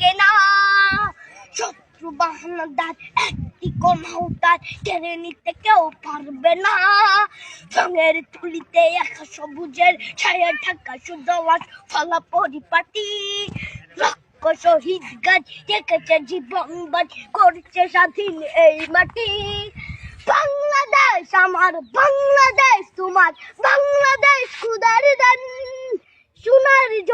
কেনা। শত্রু বাহানাদার একটি কণাও তার কেড়ে নিতে কেউ পারবে না। রঙের তুলিতে একা সবুজের ছায়া ঢাকা সুদলাস ফলা পরিপাটি শহীদ গাছ রেখেছে জীবন বাজ, করছে স্বাধীন এই মাটি। বাংলাদেশ, আমার বাংলাদেশ, তোমার বাংলাদেশ খুদার দান।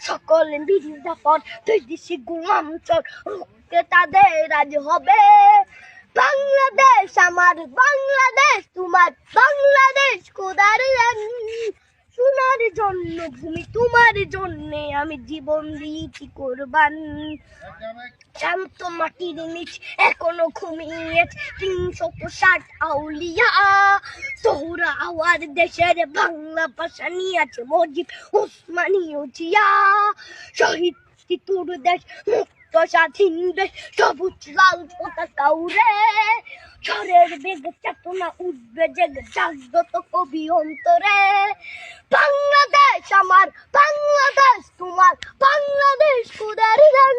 সকল বিরোধা তুই বিদেশি গুমাঞ্চল রুখতে তাদের রাজ হবে। বাংলাদেশ আমার, বাংলাদেশ তোমার, বাংলাদেশ খোদার জন্য ভূমি তোমার জন্য আমি জীবন দিয়েছি কোরবান। শান্ত মাটির নিচ এখনও ঘুমিয়ে তিনশো ষাট আউলিয়া। তোরা আওয়ার দেশের বাংলা ভাষা নিয়ে আছে মজিব উসমানীয় জিয়া শহীদ তিতুর দেশ, মুক্ত স্বাধীন দেশ, সবুজ লাল পতাকা উড়ে। ঝড়ের বেগ চেতনা উঠবে, জেগে জাগ্রত কবি অন্তরে। বাংলাদেশ আমার, বাংলাদেশ তোমার, বাংলাদেশ কুদারি রং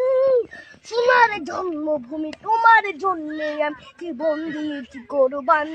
সোনার জন্মভূমি, তোমার জন্মে আমি জীবন দিয়েছি কোরবান।